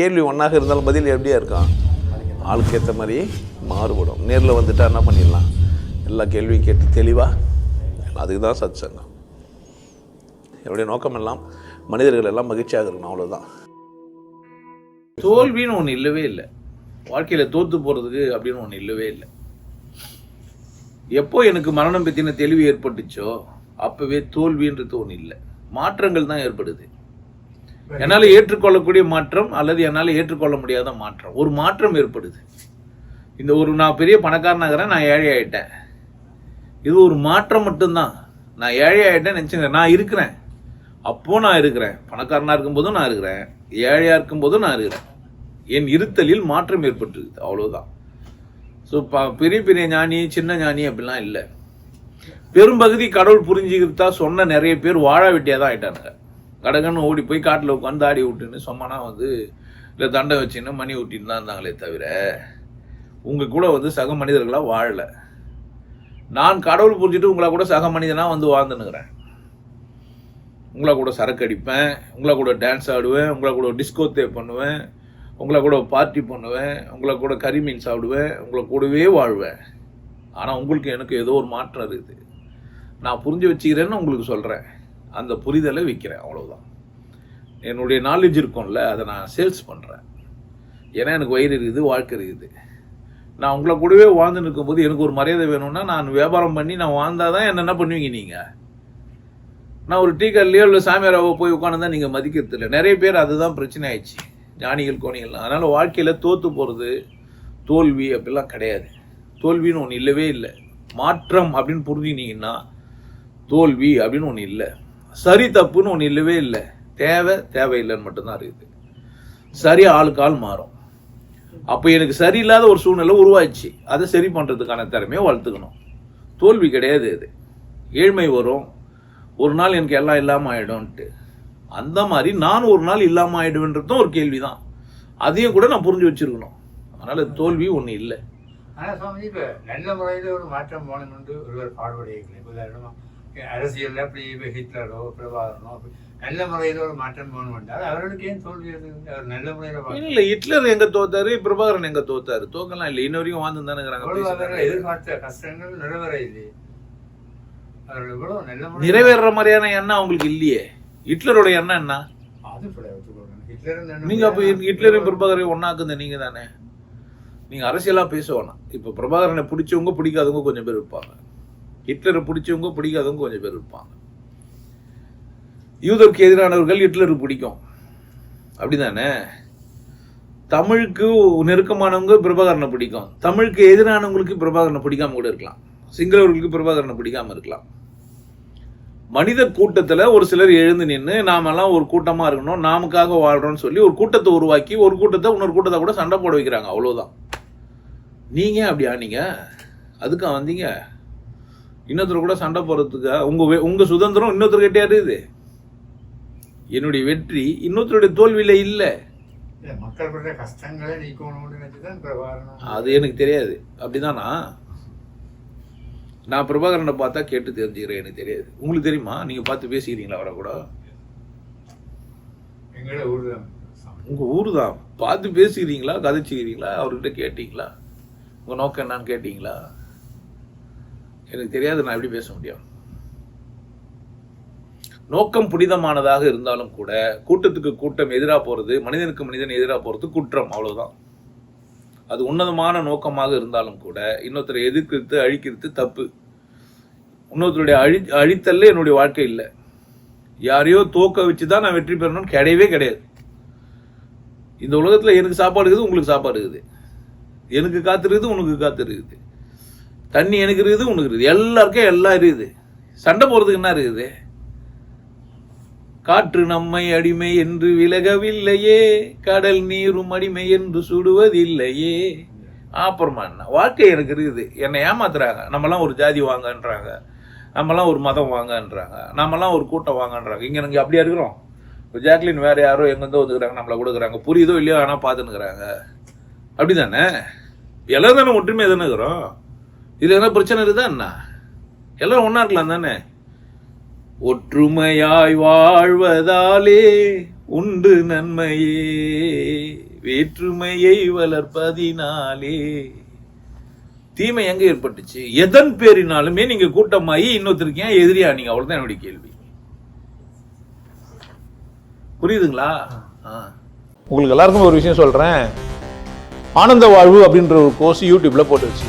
கேள்வி ஒன்றாக இருந்தாலும் பதில் எப்படியா இருக்கான் ஆளுக்கு ஏற்ற மாதிரி மாறுபடும். நேரில் வந்துட்டா என்ன பண்ணிடலாம்? எல்லா கேள்வியும் கேட்டு தெளிவாக அதுக்கு தான் சத் சங்கம் என்னுடைய நோக்கம் எல்லாம் மனிதர்கள் எல்லாம் மகிழ்ச்சியாக இருக்கணும் அவ்வளோதான் தோல்வின்னு ஒன்று இல்லவே இல்லை. வாழ்க்கையில் தோத்து போகிறதுக்கு அப்படின்னு ஒன்று இல்லவே இல்லை. எப்போ எனக்கு மரணம் பற்றின தெளிவு ஏற்பட்டுச்சோ அப்போவே தோல்வின்றது ஒன்று இல்லை. மாற்றங்கள் தான் ஏற்படுது. என்னால் ஏற்றுக்கொள்ளக்கூடிய மாற்றம் அல்லது என்னால் ஏற்றுக்கொள்ள முடியாத மாற்றம். ஒரு மாற்றம் ஏற்படுது. இந்த ஒரு நான் பெரிய பணக்காரனாகிறேன் நான் ஏழை ஆகிட்டேன் இது ஒரு மாற்றம் மட்டும்தான். நான் ஏழை ஆகிட்டேன் நினச்சிங்க நான் இருக்கிறேன். அப்போ நான் இருக்கிறேன். பணக்காரனாக இருக்கும்போதும் நான் இருக்கிறேன். ஏழையாக இருக்கும்போதும் நான் இருக்கிறேன். என் இருத்தலில் மாற்றம் ஏற்பட்டிருக்குது அவ்வளோதான் ஸோ ப பெரிய பெரிய ஞானி சின்ன ஞானி அப்படிலாம் இல்லை. பெரும்பகுதி கடவுள் புரிஞ்சுக்கிட்டா சொன்ன நிறைய பேர் வாழ வெட்டியாக தான் ஆயிட்டானுங்க. கடகன்னு ஓடி போய் காட்டில் உட்காந்து ஆடி விட்டுன்னு சொன்னானா வந்து இல்லை தண்டை வச்சுன்னு மணி ஊட்டின்னு தான் இருந்தாங்களே தவிர உங்கள் கூட வந்து சக மனிதர்களாக வாழலை. நான் கடவுள் புரிஞ்சுட்டு உங்களை கூட சக மனிதனாக வந்து வாழ்ந்துனுக்கிறேன் உங்களை கூட சரக்கு அடிப்பேன் உங்களை கூட டான்ஸ் ஆடுவேன் உங்களை கூட டிஸ்கோ தே பண்ணுவேன் உங்களை கூட பார்ட்டி பண்ணுவேன் உங்களை கூட கறி மீன் சாப்பிடுவேன் உங்களை கூடவே வாழ்வேன். ஆனால் உங்களுக்கு எனக்கு ஏதோ ஒரு மாற்றம் இருக்குது. நான் புரிஞ்சு வச்சுக்கிறேன்னு உங்களுக்கு சொல்கிறேன் அந்த புரிதலை விற்கிறேன் அவ்வளோதான் என்னுடைய நாலேஜ் இருக்கும்ல அதை நான் சேல்ஸ் பண்ணுறேன் ஏன்னா எனக்கு வயிறு இருக்குது வாழ்க்கை இருக்குது. நான் உங்களை கூடவே வாழ்ந்து நிற்கும்போது எனக்கு ஒரு மரியாதை வேணும்னா நான் வியாபாரம் பண்ணி நான் வாழ்ந்தாதான் என்ன என்ன பண்ணுவீங்க நீங்கள் நான் ஒரு டீ கல்லையோ இல்லை சாமியாராவோ போய் உட்காந்து தான் நீங்கள் மதிக்கிறது இல்லை. நிறைய பேர் அதுதான் பிரச்சனை ஆயிடுச்சு. ஞானிகள் கோணிகள்லாம் அதனால் வாழ்க்கையில் தோற்று போகிறது தோல்வி அப்படிலாம் கிடையாது. தோல்வின்னு ஒன்று இல்லவே இல்லை. மாற்றம் அப்படின்னு புரிஞ்சுக்கினீங்கன்னா தோல்வி அப்படின்னு ஒன்று இல்லை. சரி தப்புன்னு ஒன்று இல்லவே இல்லை. தேவை தேவையில்லைன்னு மட்டும்தான் இருக்குது. சரி ஆளுக்கு ஆள் மாறும். அப்போ எனக்கு சரியில்லாத ஒரு சூழ்நிலை உருவாச்சு அதை சரி பண்ணுறதுக்கான திறமையை வளர்த்துக்கணும். தோல்வி கிடையாது அது ஏழ்மை வரும். ஒரு நாள் எனக்கு எல்லாம் இல்லாமல் ஆகிடும்ன்ட்டு அந்த மாதிரி நான் ஒரு நாள் இல்லாமல் ஆகிடுவேன்றதும் ஒரு கேள்வி தான் அதையும் கூட நான் புரிஞ்சு வச்சிருக்கணும். அதனால் தோல்வி ஒன்று இல்லை. ஆனால் சுவாமி இப்போ நல்ல முறையில் ஒரு மாற்றம் போகணும் என்று ஒருவர் பாடுபடையில அரசியல்ல அப்படி இப்ப ஹிட்லரோ பிரபாகரனோ நல்ல முறையில ஒரு மாற்றம் போகணும் என்றால் அவர்களுக்கு ஏன் தோல்வி வருது? அவர் நல்ல முறையில. இல்லை ஹிட்லர் எங்க தோத்தாரு பிரபாகரன் எங்க தோத்தாரு? தோக்கலாம் இல்லை இன்ன வரைக்கும் வாழ்ந்து தானே அவ்வளவு அவர்கள் இருக்கிறாங்க எதிர்பார்த்த கஷ்டங்கள் நிறைவேற இல்லையே அவர்கள் இவ்வளவு நல்ல நிறைவேற மாதிரியான எண்ணம் அவங்களுக்கு இல்லையே. ஹிட்லரோட எண்ணம் என்ன? அது நீங்க அப்ப ஹிட்லரையும் பிரபாகரையும் ஒன்னாக்குந்த நீங்க தானே? நீங்க அரசியலா பேச வேணாம். இப்ப பிரபாகரனை பிடிச்சவங்க பிடிக்காதவங்க கொஞ்சம் பேர் இருப்பாங்க. ஹிட்லரை பிடிச்சவங்க பிடிக்காதவங்க கொஞ்சம் பேர் இருப்பாங்க. யூதருக்கு எதிரானவர்கள் ஹிட்லருக்கு பிடிக்கும். அப்படிதானே? தமிழுக்கு நெருக்கமானவங்க பிரபாகரனை பிடிக்கும். தமிழுக்கு எதிரானவங்களுக்கு பிரபாகரனை பிடிக்காம கூட இருக்கலாம். சிங்களவர்களுக்கு பிரபாகரனை பிடிக்காம இருக்கலாம். மனித கூட்டத்தில் ஒரு சிலர் எழுந்து நின்று நாமெல்லாம் ஒரு கூட்டமாக இருக்கணும் நாமக்காக வாழ்கிறோம்னு சொல்லி ஒரு கூட்டத்தை உருவாக்கி ஒரு கூட்டத்தை இன்னொரு கூட்டத்தை கூட சண்டை போட வைக்கிறாங்க. அவ்வளோதான் நீங்கள் அப்படி ஆனீங்க? அதுக்கா வந்தீங்க. இன்னொருத்தர் கூட சண்டை போடுறதுக்கு உங்க வே- உங்க சுதந்திரம் இன்னொருத்தர்கிட்டே இருக்குது என்னுடைய வெற்றி இன்னொருத்தருடைய தோல்வியில இல்ல. மக்கள் கஷ்டங்களை நீக்கணும்னு அது எனக்கு தெரியாது. அப்படிதானா? நான் பிரபாகரனை பார்த்தா கேட்டு தெரிஞ்சுக்கிறேன் எனக்கு தெரியாது. உங்களுக்கு தெரியுமா? நீங்க பார்த்து பேசிக்கிறீங்களா அவரை கூட? எங்களோட ஊர் தான். சாமி. உங்க ஊர் தான். பார்த்து பேசிக்கிறீங்களா? கதைச்சிக்கிறீங்களா? அவர்கிட்ட கேட்டீங்களா? உங்க நோக்கம் என்னன்னு கேட்டீங்களா? எனக்கு தெரியாது நான் எப்படி பேச முடியும். நோக்கம் புனிதமானதாக இருந்தாலும் கூட கூட்டத்துக்கு கூட்டம் எதிராக போகிறது மனிதனுக்கு மனிதன் எதிராக போகிறது குற்றம் அவ்வளோதான் அது உன்னதமான நோக்கமாக இருந்தாலும் கூட இன்னொருத்தரை எதிர்க்கிறது அழிக்கிறது தப்பு. இன்னொருத்தருடைய அழி அழித்தல்ல என்னுடைய வாழ்க்கை இல்லை. யாரையோ தோக்க வச்சு தான் நான் வெற்றி பெறணும்னு கிடையவே கிடையாது. இந்த உலகத்தில் எனக்கு சாப்பாடு இருக்குது உங்களுக்கு சாப்பாடு இருக்குது. எனக்கு காத்திருக்குது உனக்கு காத்திருக்குது. தண்ணி எனக்கு இருக்குது உனக்கு இருக்குது. எல்லாருக்கும் எல்லாம் இருக்குது. சண்டை போகிறதுக்கு என்ன இருக்குது? காற்று நம்மை அடிமை என்று விலகவில்லையே. கடல் நீரும் அடிமை என்று சுடுவதில்லையே. அப்புறமா என்ன? வாழ்க்கை எனக்கு இருக்குது. என்னை ஏமாத்துறாங்க. நம்மலாம் ஒரு ஜாதி வாங்கன்றாங்க. நம்மலாம் ஒரு மதம் வாங்கன்றாங்க. நம்மலாம் ஒரு கூட்டம் வாங்கன்றாங்க. இங்கே நாங்கள் அப்படியா இருக்கிறோம்? இப்போ ஜாக்லின் வேறு யாரோ எங்கேருந்தோ வந்துக்கிறாங்க நம்மளை கொடுக்குறாங்க. புரியுதோ இல்லையோ ஆனால் பார்த்துன்னுக்குறாங்க. அப்படிதானே? எல்லாரும் தானே ஒற்றுமையாக தானே இருக்கிறோம்? இது என்ன பிரச்சனை இருக்குதா என்ன எல்லாரும் ஒன்றா இருக்கலாம் தானே? ஒற்றுமையாய் வாழ்வதாலே உண்டு நன்மையே வேற்றுமையை வளர்ப்பதினாலே. தீமை எங்கே ஏற்பட்டுச்சு? எதன் பேரினாலுமே நீங்கள் கூட்டமாகி இன்னொருத்தருக்கு ஏன் எதிரியா நீங்கள் அவ்வளோதான் என்னுடைய கேள்வி. புரியுதுங்களா? ஆ. உங்களுக்கு எல்லாருக்கும் ஒரு விஷயம் சொல்கிறேன் ஆனந்த வாழ்வு அப்படின்ற ஒரு கோர்ஸ் யூடியூப்பில் போட்டு வச்சு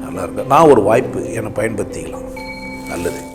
நல்லா இருக்கு நான் ஒரு வாய்ப்பு என்னை பயன்படுத்திக்கலாம். நல்லது.